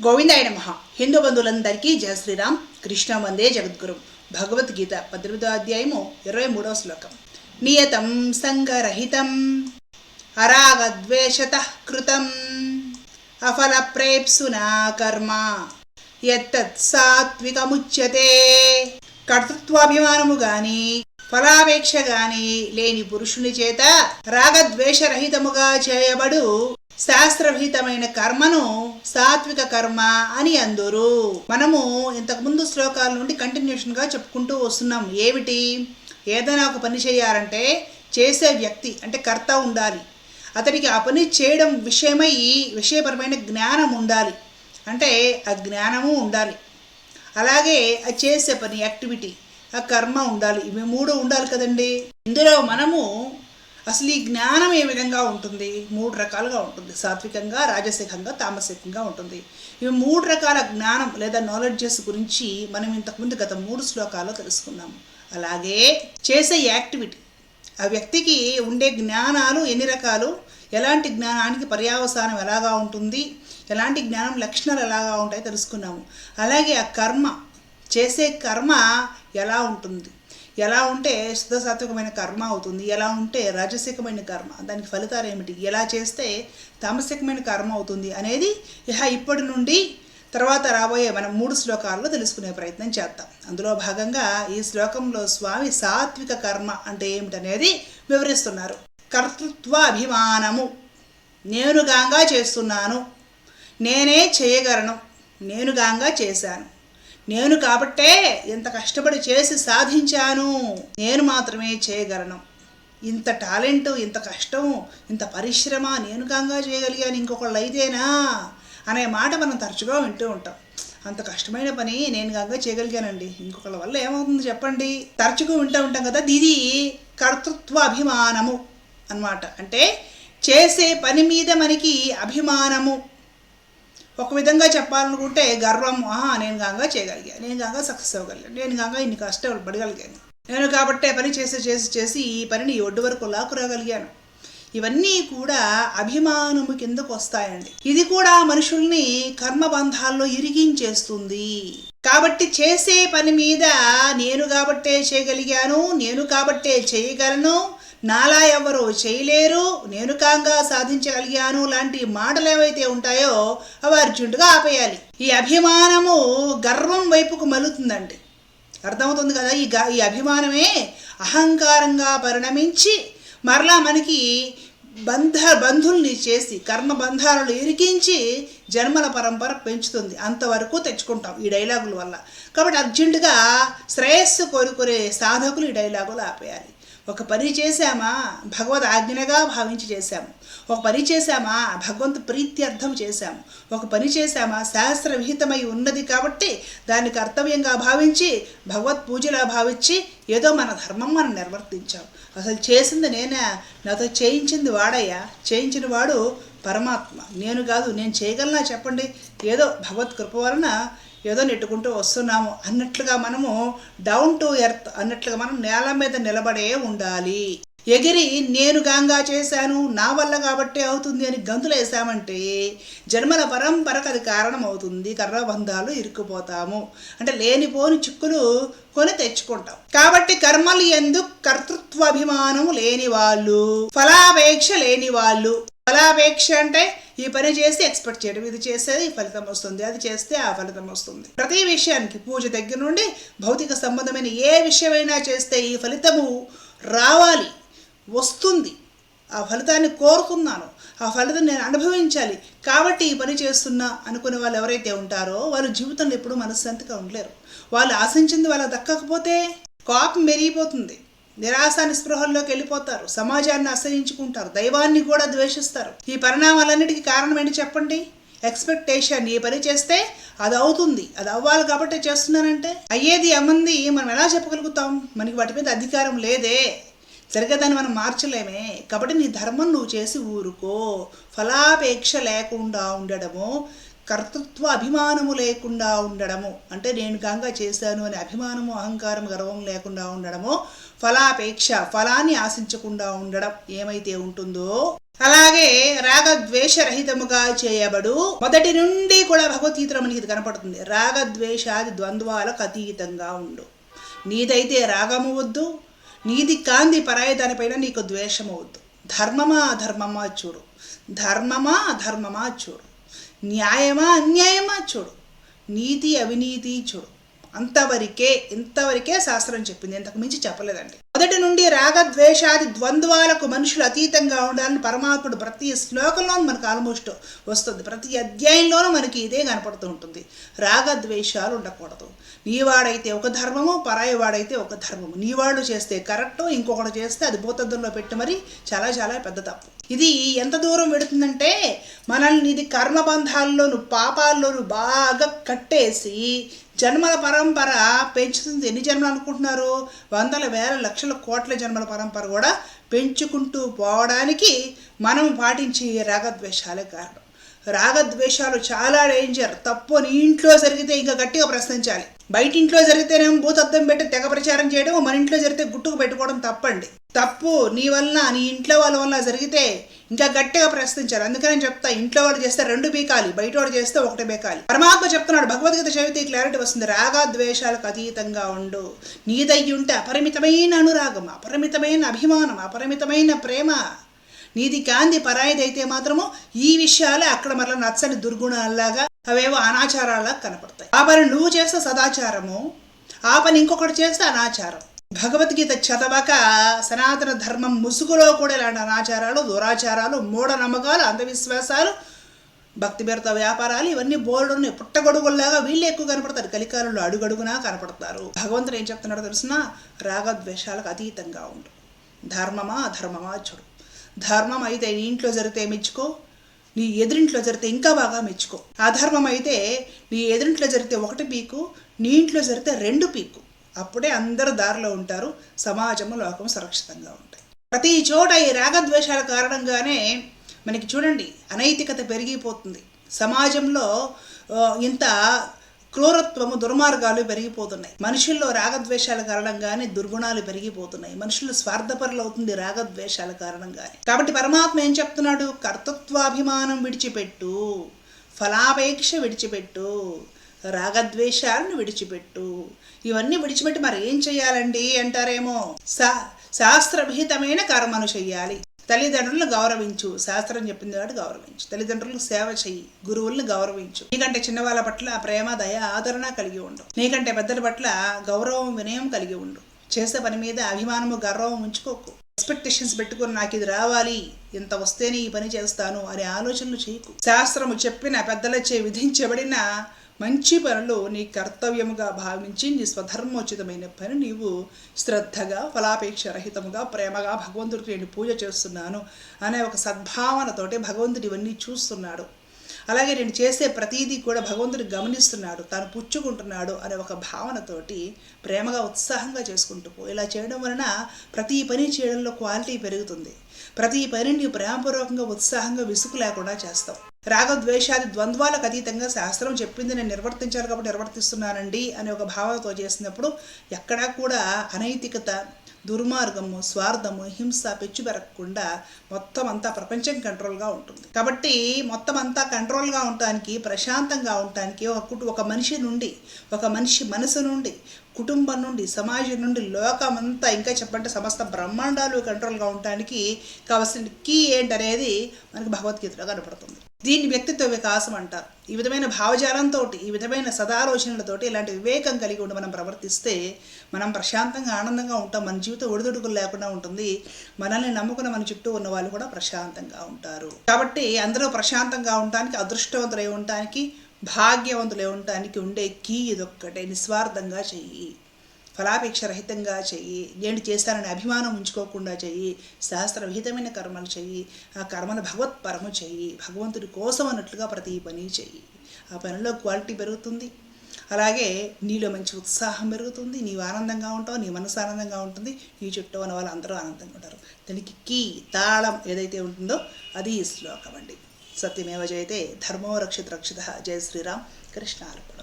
గోవిందాయ నమ. హిందూ బంధువులందరికీ జయ శ్రీరామ్. కృష్ణ వందే జగద్గురు. భగవద్గీత పద్దెనిమిదో అధ్యాయము ఇరవై మూడవ శ్లోకం. నియతం సంగరహితం అరాగద్వేషత కృతం. అఫల ప్రేప్సునా కర్మ. ఎత్తత్ సాత్వికముచ్యతే. కర్తృత్వాభిమానము గాని ఫలాపేక్ష గాని లేని పురుషుని చేత రాగద్వేషరహితముగా చేయబడు శాస్త్రవిహితమైన కర్మను సాత్విక కర్మ అని అందురు. మనము ఇంతకుముందు శ్లోకాల నుండి కంటిన్యూషన్గా చెప్పుకుంటూ వస్తున్నాం. ఏమిటి? ఏదైనా ఒక పని చేయాలంటే చేసే వ్యక్తి అంటే కర్త ఉండాలి. అతనికి ఆ పని చేయడం విషయమై విషయపరమైన జ్ఞానం ఉండాలి. అంటే ఆ జ్ఞానము ఉండాలి. అలాగే ఆ చేసే పని యాక్టివిటీ ఆ కర్మ ఉండాలి. ఇవి మూడు ఉండాలి కదండి. ఇందులో మనము అసలు ఈ జ్ఞానం ఏ విధంగా ఉంటుంది? మూడు రకాలుగా ఉంటుంది. సాత్వికంగా రాజసికంగా తామసికంగా ఉంటుంది. ఇవి మూడు రకాల జ్ఞానం లేదా నాలెడ్జెస్ గురించి మనం ఇంతకుముందు గత మూడు శ్లోకాల్లో తెలుసుకున్నాము అలాగే చేసే యాక్టివిటీ ఆ వ్యక్తికి ఉండే జ్ఞానాలు ఎన్ని రకాలు? ఎలాంటి జ్ఞానానికి పర్యావసానం ఎలాగా ఉంటుంది? ఎలాంటి జ్ఞానం లక్షణాలు ఎలాగా ఉంటాయో తెలుసుకున్నాము. అలాగే ఆ కర్మ చేసే కర్మ ఎలా ఉంటుంది? ఎలా ఉంటే శుద్ధసాత్వికమైన కర్మ అవుతుంది ఎలా ఉంటే రాజసికమైన కర్మ దానికి ఫలితాలు ఏమిటి ఎలా చేస్తే తామసికమైన కర్మ అవుతుంది అనేది ఇహ ఇప్పటి నుండి తర్వాత రాబోయే మనం మూడు శ్లోకాల్లో తెలుసుకునే ప్రయత్నం చేద్దాం. అందులో భాగంగా ఈ శ్లోకంలో స్వామి సాత్విక కర్మ అంటే ఏమిటనేది వివరిస్తున్నారు. కర్తృత్వ అభిమానము నేనుగాంగా చేస్తున్నాను. నేనే చేయగలను. నేనుగాంగా చేశాను. నేను కాబట్టే ఇంత కష్టపడి చేసి సాధించాను. నేను మాత్రమే చేయగలను. ఇంత టాలెంట్ ఇంత కష్టం ఇంత పరిశ్రమ నేను కాంగా చేయగలిగాను ఇంకొకళ్ళు అయితేనా? అనే మాట మనం తరచుగా వింటూ ఉంటాం. అంత కష్టమైన పని నేను కాగా చేయగలిగానండి. ఇంకొకళ్ళ వల్ల ఏమవుతుంది చెప్పండి? తరచుగా వింటూ ఉంటాం కదా ఇది కర్తృత్వ అభిమానము అన్నమాట. అంటే చేసే పని మీద మనకి అభిమానము. ఒక విధంగా చెప్పాలనుకుంటే గర్వం ఆహా నేను కాక చేయగలిగాను నేను కాక సక్సెస్ అవ్వగలిగాను నేను కాక ఇన్ని కష్టాలు పడగలిగాను. నేను కాబట్టే పని చేసి చేసి చేసి ఈ పనిని ఒడ్డు వరకు లాక్కురాగలిగాను. ఇవన్నీ కూడా అభిమానము కిందకు వస్తాయండి. ఇది కూడా మనుషుల్ని కర్మబంధాల్లో ఇరిగించేస్తుంది. కాబట్టి చేసే పని మీద నేను కాబట్టే చేయగలిగాను నేను కాబట్టే చేయగలను నాలా ఎవరు చేయలేరు నేను కాంగా సాధించగలిగాను లాంటి మాటలు ఏవైతే ఉంటాయో అవి అర్జెంటుగా ఆపేయాలి. ఈ అభిమానము గర్వం వైపుకు మలుతుందండి. అర్థమవుతుంది కదా? ఈ గ ఈ అభిమానమే అహంకారంగా పరిణమించి మరలా మనకి బంధ బంధుల్ని చేసి కర్మ బంధాలను ఇరికించి జన్మల పరంపర పెంచుతుంది. అంతవరకు తెచ్చుకుంటాం ఈ డైలాగుల వల్ల. కాబట్టి అర్జెంటుగా శ్రేయస్సు కోరుకునే సాధకులు ఈ డైలాగులు ఆపేయాలి. ఒక పని చేశామా? భగవద్ ఆజ్ఞగా భావించి చేశాము ఒక పని చేశామా? భగవంతు ప్రీత్యర్థం చేశాము ఒక పని చేశామా? శాస్త్ర విహితమై ఉన్నది కాబట్టి దాన్ని కర్తవ్యంగా భావించి భగవత్ పూజలా భావించి ఏదో మన ధర్మం మనం నిర్వర్తించాం. అసలు చేసింది నేనే? నాతో చేయించింది వాడయ్యా? చేయించిన వాడు పరమాత్మ. నేను కాదు నేను చేయగలనా చెప్పండి? ఏదో భగవత్ కృప వలన ఏదో నెట్టుకుంటూ వస్తున్నాము అన్నట్లుగా మనము డౌన్ టు ఎర్త్ అన్నట్లుగా మనం నేల మీద నిలబడే ఉండాలి. ఎగిరి నేను గాంగా చేశాను నా వల్ల కాబట్టే అవుతుంది అని గంతులు వేసామంటే జన్మల పరంపరకు అది కారణం అవుతుంది కర్రబంధాలు ఇరుక్కుపోతాము. అంటే లేనిపోని చిక్కులు కొని తెచ్చుకుంటాం. కాబట్టి కర్మలు ఎందుకు కర్తృత్వాభిమానం లేని వాళ్ళు ఫలాపేక్ష లేని వాళ్ళు. ఫలాపేక్ష అంటే ఈ పని చేసి ఎక్స్పెక్ట్ చేయడం ఇది చేస్తే ఈ ఫలితం వస్తుంది. అది చేస్తే ఆ ఫలితం వస్తుంది. ప్రతి విషయానికి పూజ దగ్గర నుండి భౌతిక సంబంధమైన ఏ విషయమైనా చేస్తే ఈ ఫలితము రావాలి వస్తుంది. ఆ ఫలితాన్ని కోరుకున్నాను. ఆ ఫలితం నేను అనుభవించాలి. కాబట్టి ఈ పని చేస్తున్నా అనుకునే వాళ్ళు ఎవరైతే ఉంటారో వాళ్ళు జీవితంలో ఎప్పుడూ మనశ్శాంతిగా ఉండలేరు. వాళ్ళు ఆశించింది వాళ్ళకి దక్కకపోతే కోపం మెరిగిపోతుంది నిరాశ నిస్పృహల్లోకి వెళ్ళిపోతారు. సమాజాన్ని అసహించుకుంటారు. దైవాన్ని కూడా ద్వేషిస్తారు. ఈ పరిణామాలన్నిటికీ కారణం ఏంటి చెప్పండి? ఎక్స్పెక్టేషన్. ఈ పని చేస్తే అది అవుతుంది. అది అవ్వాలి కాబట్టి చేస్తున్నానంటే అయ్యేది అమ్మంది మనం ఎలా చెప్పగలుగుతాం? మనకి వాటి మీద అధికారం లేదే. జరిగేదాన్ని మనం మార్చలేమే. కాబట్టి నీ ధర్మం నువ్వు చేసి ఊరుకో. ఫలాపేక్ష లేకుండా ఉండడము కర్తృత్వ అభిమానము లేకుండా ఉండడము అంటే నేను గంగా చేశాను అని అభిమానము అహంకారం గర్వం లేకుండా ఉండడము ఫలాపేక్ష ఫలాన్ని ఆశించకుండా ఉండడం ఏమైతే ఉంటుందో అలాగే రాగద్వేషరహితముగా చేయబడు మొదటి నుండి కూడా భగవద్గీతలో మనకి ఇది కనపడుతుంది. రాగద్వేషాది ద్వంద్వాలకు అతీతంగా ఉండు. నీదైతే రాగము వద్దు నీది కాంది పరాయి దానిపైన నీకు ద్వేషము వద్దు. ధర్మమా అధర్మమా చూడు. ధర్మమా అధర్మమా చూడు. న్యాయమా అన్యాయమా చూడు. నీతి అవినీతి చూడు. అంతవరకే ఇంతవరకే శాస్త్రం చెప్పింది. ఇంతకు మించి చెప్పలేదండి. మొదటి నుండి రాగద్వేషాది ద్వంద్వాలకు మనుషులు అతీతంగా ఉండాలని పరమాత్ముడు ప్రతి శ్లోకంలోనూ మనకు ఆల్మోస్ట్ వస్తుంది. ప్రతి అధ్యాయంలోనూ మనకి ఇదే కనపడుతూ ఉంటుంది. రాగద్వేషాలు ఉండకూడదు. నీవాడైతే ఒక ధర్మము పరాయివాడైతే ఒక ధర్మము. నీవాడు చేస్తే కరెక్ట్ ఇంకొకటి చేస్తే అది భూతద్దంలో పెట్టి మరి చాలా చాలా పెద్ద తప్పు. ఇది ఎంత దూరం పెడుతుందంటే మనల్ని ఇది కర్మబంధాల్లోను పాపాల్లోను బాగా కట్టేసి జన్మల పరంపర పెంచుతుంది. ఎన్ని జన్మలు అనుకుంటున్నారు? వందల వేల లక్షల కోట్ల జన్మల పరంపర కూడా పెంచుకుంటూ పోవడానికి మనం పాటించే రాగద్వేషాలే కారణం. రాగద్వేషాలు చాలా డేంజర్ తప్పు నీ ఇంట్లో జరిగితే ఇంకా గట్టిగా ప్రశ్నించాలి. బయట ఇంట్లో జరిగితేనేమో భూతద్దం పెట్టి తెగ ప్రచారం చేయడం మన ఇంట్లో జరిగితే గుట్టుకు పెట్టుకోవడం తప్పండి. తప్పు నీ వలన నీ ఇంట్లో వాళ్ళ వల్ల జరిగితే ఇంకా గట్టిగా ప్రశ్నించాలి అందుకని చెప్తా ఇంట్లో వాడు చేస్తే రెండు బీకాలి బయట వాడు చేస్తే ఒకటే బీకాలి. పరమాత్మ చెప్తున్నాడు భగవద్గీత చదివితే క్లారిటీ వస్తుంది. రాగద్వేషాలకు అతీతంగా ఉండు. నీదయ్యి ఉంటే అపరిమితమైన అనురాగం అపరిమితమైన అభిమానం అపరిమితమైన ప్రేమ. నీది కాంది పరాయిదైతే మాత్రము ఈ విషయాలే అక్కడ మరలా నచ్చని దుర్గుణాల్లాగా అవేవో అనాచారాలా కనపడతాయి. ఆ పని నువ్వు చేస్తే సదాచారము ఆ పని ఇంకొకటి చేస్తే అనాచారం. భగవద్గీత చదవక సనాతన ధర్మం ముసుగులో కూడా ఇలాంటి అనాచారాలు దురాచారాలు మూఢనమ్మకాలు అంధవిశ్వాసాలు భక్తి పేరుతో వ్యాపారాలు ఇవన్నీ బోర్డుని పుట్టగొడుగుల్లాగా వీళ్ళు ఎక్కువ కనపడతారు. కలికాలంలో అడుగడుగునా కనపడతారు. భగవంతుడు ఏం చెప్తున్నాడో తెలిసిన? రాగద్వేషాలకు అతీతంగా ఉండు. ధర్మమా అధర్మమా చూడు. ధర్మం అయితే నీ ఇంట్లో జరిగితే మెచ్చుకో నీ ఎదురింట్లో జరిగితే ఇంకా బాగా మెచ్చుకో. అధర్మం అయితే నీ ఎదురింట్లో జరిగితే ఒకటి పీకు నీ ఇంట్లో జరిగితే రెండు పీకు. అప్పుడే అందరు దారిలో ఉంటారు సమాజము లోకం సురక్షితంగా ఉంటాయి. ప్రతి చోట ఈ రాగద్వేషాల కారణంగానే మనకి చూడండి అనైతికత పెరిగిపోతుంది. సమాజంలో ఇంత క్రూరత్వము దుర్మార్గాలు పెరిగిపోతున్నాయి. మనుషుల్లో రాగద్వేషాల కారణంగానే దుర్గుణాలు పెరిగిపోతున్నాయి. మనుషులు స్వార్థపరులు అవుతుంది రాగద్వేషాల కారణంగానే. కాబట్టి పరమాత్మ ఏం చెప్తున్నాడు? కర్తృత్వాభిమానం విడిచిపెట్టు ఫలాపేక్ష విడిచిపెట్టు. రాగద్వేషాలను విడిచిపెట్టు. ఇవన్నీ విడిచిపెట్టి మరి ఏం చేయాలండి అంటారేమో? శా శాస్త్రవిహితమైన కర్మను చెయ్యాలి. తల్లిదండ్రులను గౌరవించు. శాస్త్రం చెప్పింది కాబట్టి గౌరవించు. తల్లిదండ్రులకు సేవ చెయ్యి. గురువులను గౌరవించు. నీకంటే చిన్నవాళ్ళ పట్ల ప్రేమ దయ ఆదరణ కలిగి ఉండు. నీకంటే పెద్దల పట్ల గౌరవం వినయం కలిగి ఉండు. చేసే పని మీద అభిమానము గర్వం ఉంచుకోకు. ఎక్స్పెక్టేషన్స్ పెట్టుకుని నాకు ఇది రావాలి. ఇంత వస్తేనే ఈ పని చేస్తాను అనే ఆలోచనలు చేయకు. శాస్త్రము చెప్పిన పెద్దలచే విధించబడిన మంచి పనులు నీ కర్తవ్యముగా భావించి నీ స్వధర్మోచితమైన పని నీవు శ్రద్ధగా ఫలాపేక్ష రహితముగా ప్రేమగా భగవంతుడికి నేను పూజ చేస్తున్నాను అనే ఒక సద్భావనతోటి భగవంతుడు ఇవన్నీ చూస్తున్నాడు. అలాగే నేను చేసే ప్రతీదీ కూడా భగవంతుడు గమనిస్తున్నాడు తాను పుచ్చుకుంటున్నాడు అనే ఒక భావనతోటి ప్రేమగా ఉత్సాహంగా చేసుకుంటూ ఇలా చేయడం వలన ప్రతి పని చేయడంలో క్వాలిటీ పెరుగుతుంది. ప్రతి పనిని నీవు ప్రేమపూర్వకంగా ఉత్సాహంగా విసుగు లేకుండా చేస్తావు రాగద్వేషాది ద్వంద్వాలకు అతీతంగా శాస్త్రం చెప్పింది నేను నిర్వర్తించాలి కాబట్టి నిర్వర్తిస్తున్నానండి అనే ఒక భావనతో చేసినప్పుడు ఎక్కడా కూడా అనైతికత దుర్మార్గము స్వార్థము హింస పెచ్చు పెరగకుండా మొత్తం అంతా ప్రపంచం కంట్రోల్గా ఉంటుంది. కాబట్టి మొత్తం అంతా కంట్రోల్గా ఉండటానికి ప్రశాంతంగా ఉండటానికి ఒక కుటు ఒక మనిషి నుండి ఒక మనిషి మనసు నుండి కుటుంబం నుండి సమాజం నుండి లోకమంతా ఇంకా చెప్పంటే సమస్త బ్రహ్మాండాలు కంట్రోల్గా ఉండటానికి కావాల్సిన కీ ఏంటనేది మనకు భగవద్గీతలో కనపడుతుంది. దీన్ని వ్యక్తిత్వ వికాసం అంటారు. ఈ విధమైన భావజాలంతో ఈ విధమైన సదాలోచనలతోటి ఇలాంటి వివేకం కలిగి ఉండి మనం ప్రవర్తిస్తే మనం ప్రశాంతంగా ఆనందంగా ఉంటాం. మన జీవితం ఒడిదుడుకులు లేకుండా ఉంటుంది. మనల్ని నమ్ముకున్న మన చుట్టూ ఉన్న వాళ్ళు కూడా ప్రశాంతంగా ఉంటారు. కాబట్టి అందరూ ప్రశాంతంగా ఉండటానికి అదృష్టవంతులై ఉండటానికి భాగ్యవంతులై ఉండటానికి ఉండే కీ ఇదొక్కటే. నిస్వార్థంగా చెయ్యి. ఫలాపేక్ష రహితంగా చెయ్యి నేను చేస్తానని అభిమానం ఉంచుకోకుండా చెయ్యి శాస్త్రవిహితమైన కర్మలు చెయ్యి ఆ కర్మను భగవత్పరము చెయ్యి భగవంతుడి కోసం అన్నట్లుగా ప్రతి పని చెయ్యి. ఆ పనిలో క్వాలిటీ పెరుగుతుంది. అలాగే నీలో మంచి ఉత్సాహం పెరుగుతుంది. నీవు ఆనందంగా ఉంటావు నీ మనసు ఆనందంగా ఉంటుంది నీ చుట్టూ ఉన్న వాళ్ళు అందరూ ఆనందంగా ఉంటారు. దానికి కీ తాళం ఏదైతే ఉంటుందో అది ఈ శ్లోకం అండి. సత్యమేవ జయతే ధర్మో రక్షిత రక్షిత. జయ శ్రీరామ్. కృష్ణార్పణ.